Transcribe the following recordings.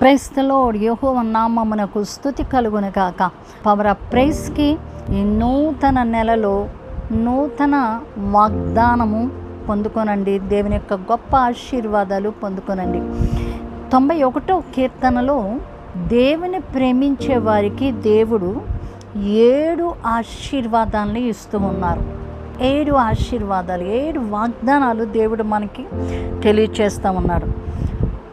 ప్రైస్తలో యహో నామమునకు స్థుతి కలుగును కాక పవర్ ఆఫ్ ప్రైస్కి ఈ నూతన నెలలో నూతన వాగ్దానము పొందుకోనండి. దేవుని యొక్క గొప్ప ఆశీర్వాదాలు పొందుకోనండి. తొంభై ఒకటో కీర్తనలో దేవుని ప్రేమించే వారికి దేవుడు ఏడు ఆశీర్వాదాలను ఇస్తూ ఉన్నారు. ఏడు ఆశీర్వాదాలు ఏడు వాగ్దానాలు దేవుడు మనకి తెలియచేస్తూ ఉన్నాడు.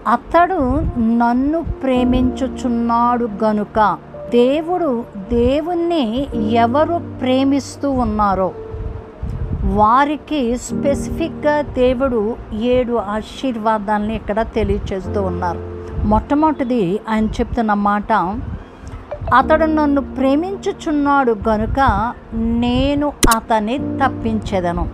అతడు నన్ను ప్రేమించుచున్నాడు గనుక దేవుడు దేవుణ్ణి ఎవరు ప్రేమిస్తూ ఉన్నారో? వారికి స్పెసిఫిక్గా దేవుడు ఏడు ఆశీర్వాదాలని ఇక్కడ తెలియచేస్తూ ఉన్నారు. మొట్టమొదటిది ఆయన చెప్తున్న మాట అతడు నన్ను ప్రేమించుచున్నాడు గనుక నేను అతన్ని తప్పించేదను.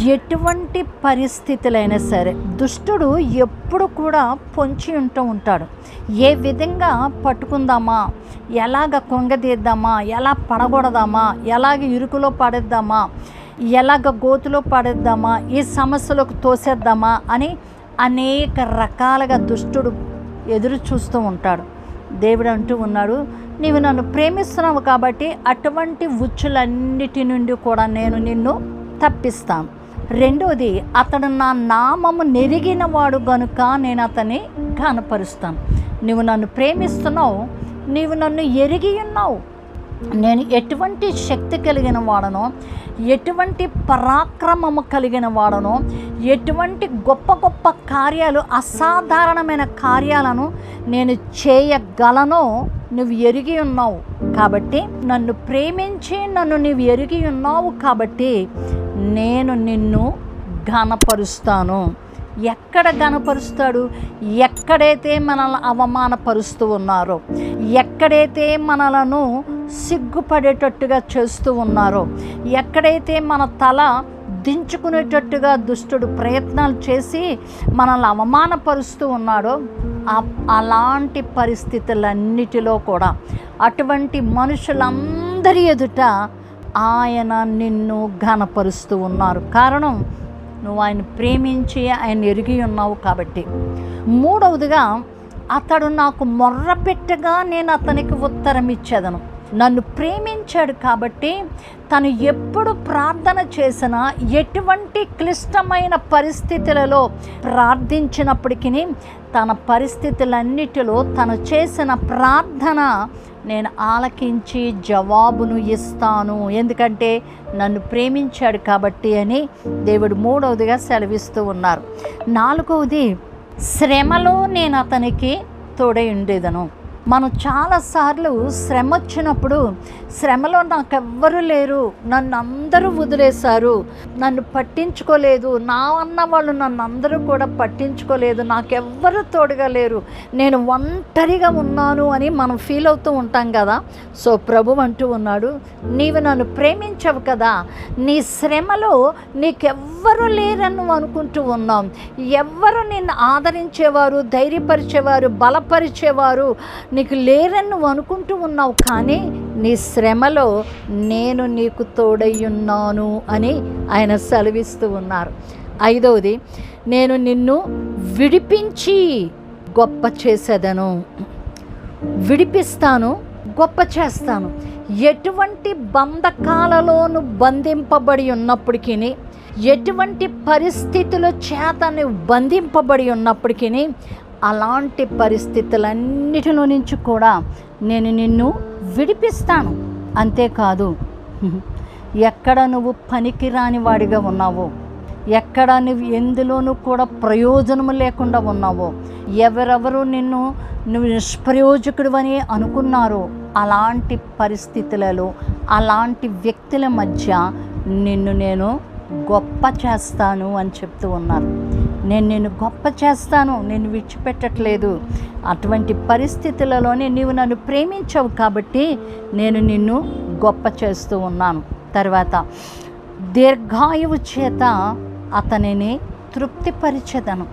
ఎటువంటి పరిస్థితులైనా సరే దుష్టుడు ఎప్పుడు కూడా పొంచి ఉంటూ ఉంటాడు. ఏ విధంగా పట్టుకుందామా? ఎలాగ కొంగదీద్దామా ఎలా పడగొడదామా? ఎలాగ ఇరుకులో పడేద్దామా? ఎలాగ గోతులో పడేద్దామా? ఈ సమస్యలకు తోసేద్దామా? అని అనేక రకాలుగా దుష్టుడు ఎదురు చూస్తూ ఉంటాడు. దేవుడు అంటూ ఉన్నాడు నీవు నన్ను ప్రేమిస్తున్నావు కాబట్టి అటువంటి ఉచ్చులన్నిటి నుండి కూడా నేను నిన్ను తప్పిస్తాను రెండోది అతడు నా నామము నెరిగిన వాడు గనుక నేను అతన్ని కనపరుస్తాను నువ్వు నన్ను ప్రేమిస్తున్నావు నీవు నన్ను ఎరిగి ఉన్నావు. నేను ఎటువంటి శక్తి కలిగిన వాడనో ఎటువంటి పరాక్రమము కలిగిన వాడనో ఎటువంటి గొప్ప గొప్ప కార్యాలు అసాధారణమైన కార్యాలను నేను చేయగలనో నువ్వు ఎరిగి ఉన్నావు. కాబట్టి నన్ను ప్రేమించి నన్ను నువ్వు ఎరిగి ఉన్నావు కాబట్టి నేను నిన్ను ఘనపరుస్తాను. ఎక్కడ ఘనపరుస్తాడు? ఎక్కడైతే మనల్ని అవమానపరుస్తూ ఉన్నారో ఎక్కడైతే మనలను సిగ్గుపడేటట్టుగా చేస్తూ ఉన్నారో ఎక్కడైతే మన తల దించుకునేటట్టుగా దుష్టుడు ప్రయత్నాలు చేసి మనల్ని అవమానపరుస్తూ ఉన్నాడో అలాంటి పరిస్థితులన్నిటిలో కూడా అటువంటి మనుషులందరి ఎదుట ఆయన నిన్ను ఘనపరుస్తూ ఉన్నారు. కారణం నువ్వు ఆయన ప్రేమించి ఆయన ఎరిగి ఉన్నావు కాబట్టి. మూడవదిగా అతడు నాకు మొర్ర పెట్టగా నేను అతనికి ఉత్తరం ఇచ్చేదను. నన్ను ప్రేమించాడు కాబట్టి తను ఎప్పుడు ప్రార్థన చేసినా ఎటువంటి క్లిష్టమైన పరిస్థితులలో ప్రార్థించినప్పటికీ తన పరిస్థితులన్నిటిలో తను చేసిన ప్రార్థన నేను ఆలకించి జవాబును ఇస్తాను. ఎందుకంటే నన్ను ప్రేమించాడు కాబట్టి అని దేవుడు మూడవదిగా సెలవిస్తూ ఉన్నారు. నాలుగవది శ్రమలో నేను అతనికి తోడై ఉండేదను. మనం చాలాసార్లు శ్రమ వచ్చినప్పుడు శ్రమలో నాకెవ్వరు లేరు. నన్ను అందరూ వదిలేశారు. నన్ను పట్టించుకోలేదు. నా అన్న వాళ్ళు నన్ను అందరూ కూడా పట్టించుకోలేదు. నాకెవ్వరు తోడుగా లేరు. నేను ఒంటరిగా ఉన్నాను అని మనం ఫీల్ అవుతూ ఉంటాం కదా. సో ప్రభు అంటూ ఉన్నాడు నీవు నన్ను ప్రేమించవు కదా. నీ శ్రమలో నీకెవ్వరు లేరని నువ్వు అనుకుంటూ ఉన్నాం. ఎవ్వరు నిన్ను ఆదరించేవారు ధైర్యపరిచేవారు బలపరిచేవారు నీకు లేరని నువ్వు అనుకుంటూ ఉన్నావు కానీ నీ శ్రమలో నేను నీకు తోడయ్యున్నాను అని ఆయన సెలవిస్తూ ఉన్నారు. ఐదవది నేను నిన్ను విడిపించి గొప్ప చేసేదను. విడిపిస్తాను గొప్ప చేస్తాను. ఎటువంటి బంధకాలలోను బంధింపబడి ఉన్నప్పటికీ ఎటువంటి పరిస్థితుల చేత నువ్వు బంధింపబడి ఉన్నప్పటికీ అలాంటి పరిస్థితులన్నిటిలో నుంచి కూడా నేను నిన్ను విడిపిస్తాను. అంతేకాదు ఎక్కడ నువ్వు పనికిరాని వాడిగా ఉన్నావో ఎక్కడ నువ్వు ఎందులోనూ కూడా ప్రయోజనము లేకుండా ఉన్నావో ఎవరెవరు నిన్ను నువ్వు నిష్ప్రయోజకుడు అని అనుకున్నారో అలాంటి పరిస్థితులలో అలాంటి వ్యక్తుల మధ్య నిన్ను నేను గొప్ప చేస్తాను అని చెప్తూ ఉన్నారు. నేను నిన్ను గొప్ప చేస్తాను నేను విడిచిపెట్టట్లేదు. అటువంటి పరిస్థితులలోనే నీవు నన్ను ప్రేమించవు కాబట్టి నేను నిన్ను గొప్ప చేస్తూ ఉన్నాను. తర్వాత దీర్ఘాయువు చేత అతనిని తృప్తిపరిచేదను.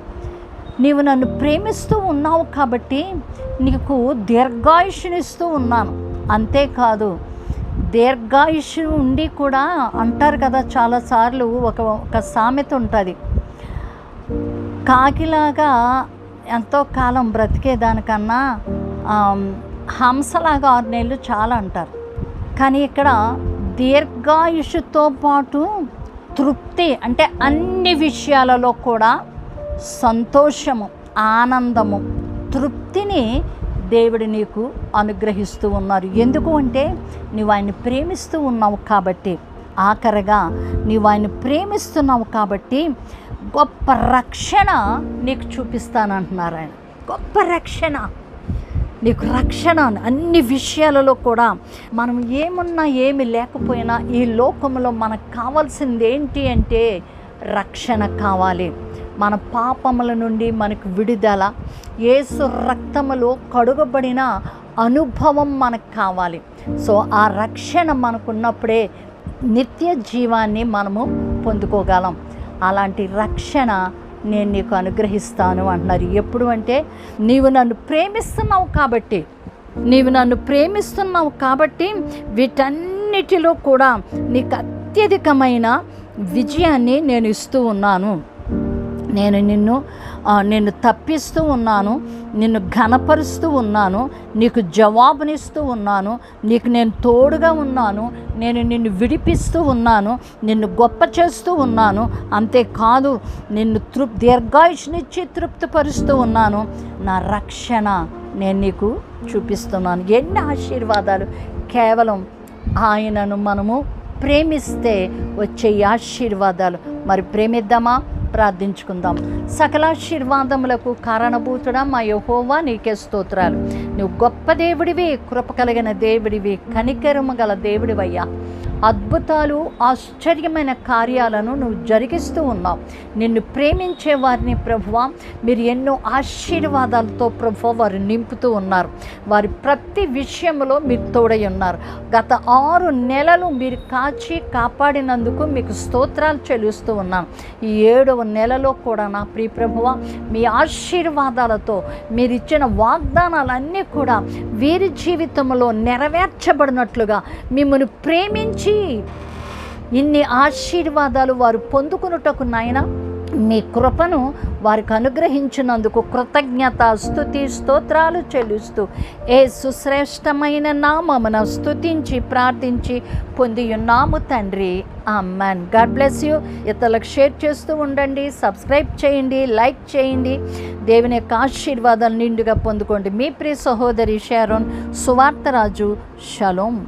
నీవు నన్ను ప్రేమిస్తూ ఉన్నావు కాబట్టి నీకు దీర్ఘాయుషునిస్తూ ఉన్నాను. అంతేకాదు దీర్ఘాయుషు ఉండి కూడా అంటారు కదా చాలాసార్లు ఒక ఒక సామెత ఉంటుంది. కాకిలాగా ఎంతో కాలం బ్రతికేదానికన్నా హంసలాగా ఆరు నెలలు చాలా అంటారు. కానీ ఇక్కడ దీర్ఘాయుషుతో పాటు తృప్తి అంటే అన్ని విషయాలలో కూడా సంతోషము ఆనందము తృప్తిని దేవుడు నీకు అనుగ్రహిస్తూ ఉన్నారు. ఎందుకు అంటే నువ్వు ఆయన ప్రేమిస్తూ ఉన్నావు కాబట్టి. ఆఖరగా నీవు ఆయన ప్రేమిస్తున్నావు కాబట్టి గొప్ప రక్షణ నీకు చూపిస్తానంటున్నారు ఆయన. గొప్ప రక్షణ. నీకు రక్షణ అన్ని విషయాలలో కూడా మనం ఏమున్నా ఏమి లేకపోయినా ఈ లోకంలో మనకు కావాల్సింది ఏంటి అంటే రక్షణ కావాలి. మన పాపముల నుండి మనకు విడుదల ఏసు రక్తములో కడుగబడిన అనుభవం మనకు కావాలి. సో ఆ రక్షణ మనకున్నప్పుడే నిత్య జీవాన్ని మనము పొందుకోగలం. అలాంటి రక్షణ నేను నీకు అనుగ్రహిస్తాను అంటున్నారు. ఎప్పుడు అంటే నీవు నన్ను ప్రేమిస్తున్నావు కాబట్టి నీవు నన్ను ప్రేమిస్తున్నావు కాబట్టి వీటన్నిటిలో కూడా నీకు అత్యధికమైన విజయాన్ని నేను ఇస్తూ ఉన్నాను. నేను నిన్ను నేను తప్పిస్తూ ఉన్నాను నిన్ను ఘనపరుస్తూ ఉన్నాను నీకు జవాబునిస్తూ ఉన్నాను నీకు నేను తోడుగా ఉన్నాను నేను నిన్ను విడిపిస్తూ ఉన్నాను నిన్ను గొప్ప చేస్తూ ఉన్నాను. అంతేకాదు నిన్ను తృప్ దీర్ఘాయుష్నిచ్చి తృప్తిపరుస్తూ ఉన్నాను. నా రక్షణ నేను నీకు చూపిస్తున్నాను. ఎన్ని ఆశీర్వాదాలు. కేవలం ఆయనను మనము ప్రేమిస్తే వచ్చే ఆశీర్వాదాలు. మరి ప్రేమిద్దామా? ప్రార్థించుకుందాం. సకలాశీర్వాదములకు కారణభూతుడా మా యహోవా నీకే స్తోత్రాలు. నువ్వు గొప్ప దేవుడివి కృప కలిగిన దేవుడివి కనికరము గల దేవుడివయ్యా. అద్భుతాలు ఆశ్చర్యమైన కార్యాలను నువ్వు జరిగిస్తూ ఉన్నావు. నిన్ను ప్రేమించే వారిని ప్రభువ మీరు ఎన్నో ఆశీర్వాదాలతో ప్రభు వారు నింపుతూ ఉన్నారు. వారి ప్రతి విషయంలో మీరు తోడై ఉన్నారు. గత ఆరు నెలలు మీరు కాచి కాపాడినందుకు మీకు స్తోత్రాలు చెల్లిస్తూ ఉన్నాను ఈ ఏడవ నెలలో కూడా నా ప్రియ ప్రభువ మీ ఆశీర్వాదాలతో మీరు ఇచ్చిన వాగ్దానాలన్నీ కూడా వీరి జీవితంలో నెరవేర్చబడినట్లుగా మిమ్మల్ని ప్రేమించి ఇన్ని ఆశీర్వాదాలు వారు పొందుకున్నటకు నాయన మీ కృపను వారికి అనుగ్రహించినందుకు కృతజ్ఞత స్థుతి స్తోత్రాలు చెల్లిస్తూ ఏ సుశ్రేష్టమైన నామమున స్థుతించి ప్రార్థించి పొంది ఉన్నాము తండ్రి. Amen God bless you. ఇతరులకు షేర్ చేస్తూ ఉండండి సబ్స్క్రైబ్ చేయండి లైక్ చేయండి. దేవుని యొక్క ఆశీర్వాదాలు నిండుగా పొందుకోండి. మీ ప్రియ సహోదరి షారోన్ సువార్తరాజు. షలోం.